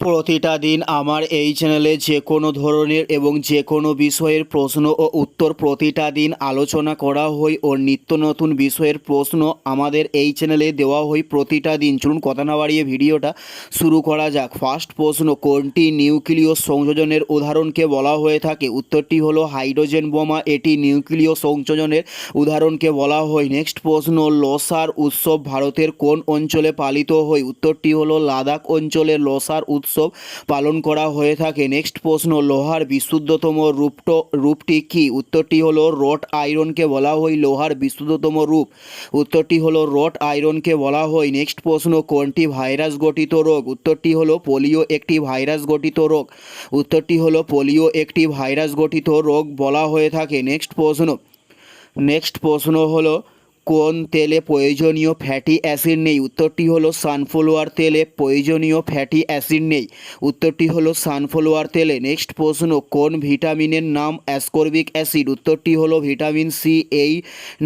প্রতিটা দিন আমার এই চ্যানেলে যে কোনো ধরনের এবং যে কোনো বিষয়ের প্রশ্ন ও উত্তর প্রতিটা দিন আলোচনা করা হয় ও নিত্য নতুন বিষয়ের প্রশ্ন আমাদের এই চ্যানেলে দেওয়া হয় প্রতিটা দিন। চলুন কথা না বাড়িয়ে ভিডিওটা শুরু করা যাক। ফার্স্ট প্রশ্ন, কোনটি নিউক্লিয় সংযোজনের উদাহরণকে বলা হয়ে থাকে? উত্তরটি হলো হাইড্রোজেন বোমা। এটি নিউক্লিয় সংযোজনের উদাহরণকে বলা হয়। নেক্সট প্রশ্ন, লসার উৎসব ভারতের কোন অঞ্চলে পালিত হয়? উত্তরটি হলো লাদাখ অঞ্চলে। লসার উৎসব পালন করা হয়ে থাকে। নেক্সট প্রশ্ন, লোহার বিশুদ্ধতম রূপট, রূপটি কি? উত্তরটি হলো রট আয়রনকে বলা হয় লোহার বিশুদ্ধতম রূপ। উত্তরটি হলো রট আয়রনকে বলা হয়। নেক্সট প্রশ্ন, কোনটি ভাইরাস গঠিত রোগ? উত্তরটি হলো পোলিও একটি ভাইরাস গঠিত রোগ। উত্তরটি হলো পোলিও একটি ভাইরাস গঠিত রোগ বলা হয়ে থাকে। নেক্সট প্রশ্ন নেক্সট প্রশ্ন হলো কোন তেলে প্রয়োজনীয় ফ্যাটি অ্যাসিড নেই? উত্তরটি হলো সানফ্লাওয়ার তেলে প্রয়োজনীয় ফ্যাটি অ্যাসিড নেই। উত্তরটি হলো সানফ্লাওয়ার তেলে। নেক্সট প্রশ্ন, কোন ভিটামিনের নাম অ্যাসকর্বিক অ্যাসিড উত্তরটি হলো ভিটামিন সি এই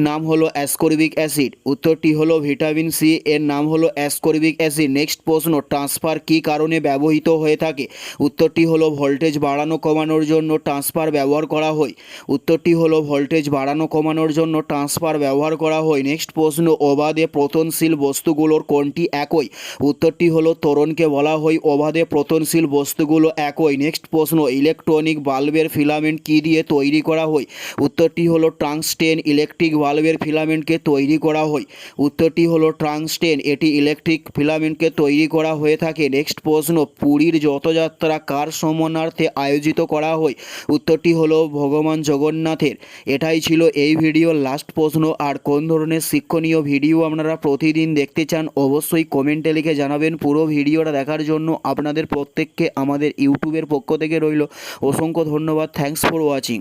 নাম হলো অ্যাসকর্বিক অ্যাসিড উত্তরটি হলো ভিটামিন সি এর নাম হলো অ্যাসকর্বিক অ্যাসিড নেক্সট প্রশ্ন ট্রান্সফার কী কারণে ব্যবহৃত হয়ে থাকে? উত্তরটি হলো ভোল্টেজ বাড়ানো কমানোর জন্য ট্রান্সফার ব্যবহার করা হয়। উত্তরটি হলো ভোল্টেজ বাড়ানো কমানোর জন্য ট্রান্সফার ব্যবহার করা হয়। নেক্সট প্রশ্ন, অবাধে পতনশীল বস্তুগুলোর কোনটি একই? উত্তরটি হলো ত্বরণকে বলা হয় অবাধে পতনশীল বস্তুগুলো একই। নেক্সট প্রশ্ন, ইলেকট্রনিক বাল্বের ফিলামেন্ট কী দিয়ে তৈরি করা হয়? উত্তরটি হলো ট্রাংস্টেন ইলেকট্রিক বাল্বের ফিলামেন্টকে তৈরি করা হয়। উত্তরটি হলো ট্রাংস্টেন, এটি ইলেকট্রিক ফিলামেন্টকে তৈরি করা হয়ে থাকে। নেক্সট প্রশ্ন, পুরীর যতযাত্রা কার সমনার্থে আয়োজিত করা হয়? উত্তরটি হলো ভগবান জগন্নাথের। এটাই ছিল এই ভিডিওর লাস্ট প্রশ্ন। আর কোন ধরনের শিক্ষণীয় ভিডিও আপনারা প্রতিদিন দেখতে চান, অবশ্যই কমেন্টে লিখে জানাবেন। পুরো ভিডিওটা দেখার জন্য আপনাদের প্রত্যেককে আমাদের ইউটিউবের পক্ষ থেকে রইল। অসংখ্য ধন্যবাদ। Thanks for watching